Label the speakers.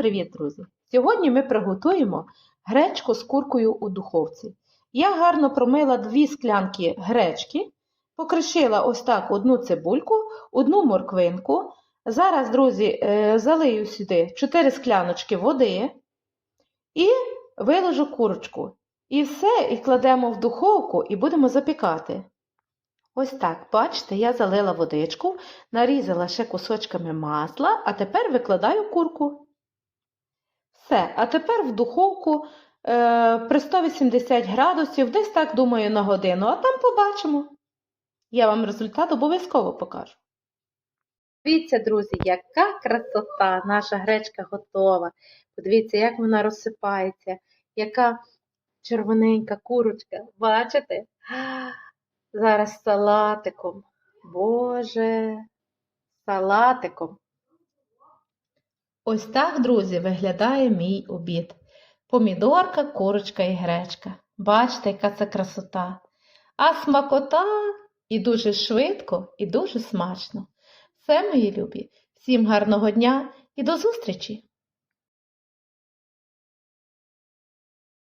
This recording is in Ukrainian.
Speaker 1: привіт, друзі! Сьогодні ми приготуємо гречку з куркою у духовці. Я гарно промила дві склянки гречки, покришила ось так одну цибульку, одну морквинку. Зараз, друзі, е, залию сюди 4 скляночки води і виложу курочку. І все, і кладемо в духовку і будемо запікати. Ось так, бачите, я залила водичку, нарізала ще кусочками масла, а тепер викладаю курку. Все, а тепер в духовку е, при 180 градусів, десь так, думаю, на годину, а там побачимо. Я вам результат обов'язково покажу. Дивіться, друзі, яка красота! Наша гречка готова. Подивіться, як вона розсипається, яка червоненька курочка. Бачите? Зараз салатиком. Боже, салатиком. Ось так, друзі, виглядає мій обід. Помідорка, курочка і гречка. Бачите, яка це красота. А смакота і дуже швидко, і дуже смачно. Все, мої любі. Всім гарного дня і до зустрічі!